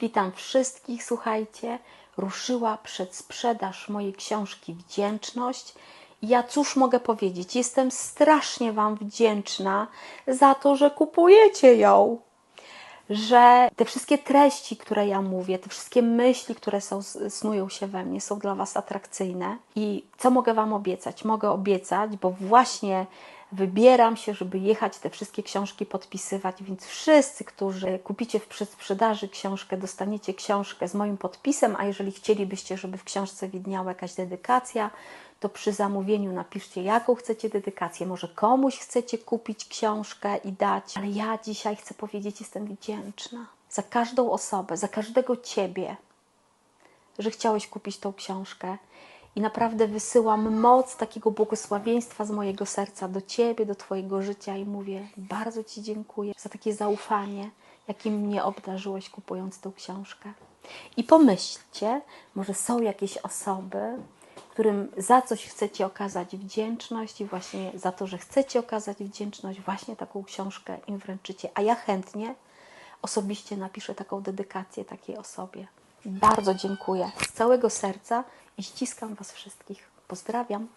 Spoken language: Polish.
Witam wszystkich, słuchajcie. Ruszyła przedsprzedaż mojej książki Wdzięczność. Ja cóż mogę powiedzieć? Jestem strasznie Wam wdzięczna za to, że kupujecie ją że te wszystkie treści, które ja mówię, te wszystkie myśli, które są, snują się we mnie, są dla Was atrakcyjne. I co mogę Wam obiecać? Mogę obiecać, bo właśnie wybieram się, żeby jechać te wszystkie książki podpisywać, więc wszyscy, którzy kupicie w przedsprzedaży książkę, dostaniecie książkę z moim podpisem, a jeżeli chcielibyście, żeby w książce widniała jakaś dedykacja, to przy zamówieniu napiszcie, jaką chcecie dedykację. Może komuś chcecie kupić książkę i dać, ale ja dzisiaj chcę powiedzieć, jestem wdzięczna za każdą osobę, za każdego ciebie, że chciałeś kupić tą książkę. I naprawdę wysyłam moc takiego błogosławieństwa z mojego serca do Ciebie, do Twojego życia i mówię bardzo Ci dziękuję za takie zaufanie, jakim mnie obdarzyłeś kupując tą książkę. I pomyślcie, może są jakieś osoby, którym za coś chcecie okazać wdzięczność i właśnie za to, że chcecie okazać wdzięczność, właśnie taką książkę im wręczycie. A ja chętnie osobiście napiszę taką dedykację takiej osobie. Bardzo dziękuję z całego serca i ściskam Was wszystkich. Pozdrawiam.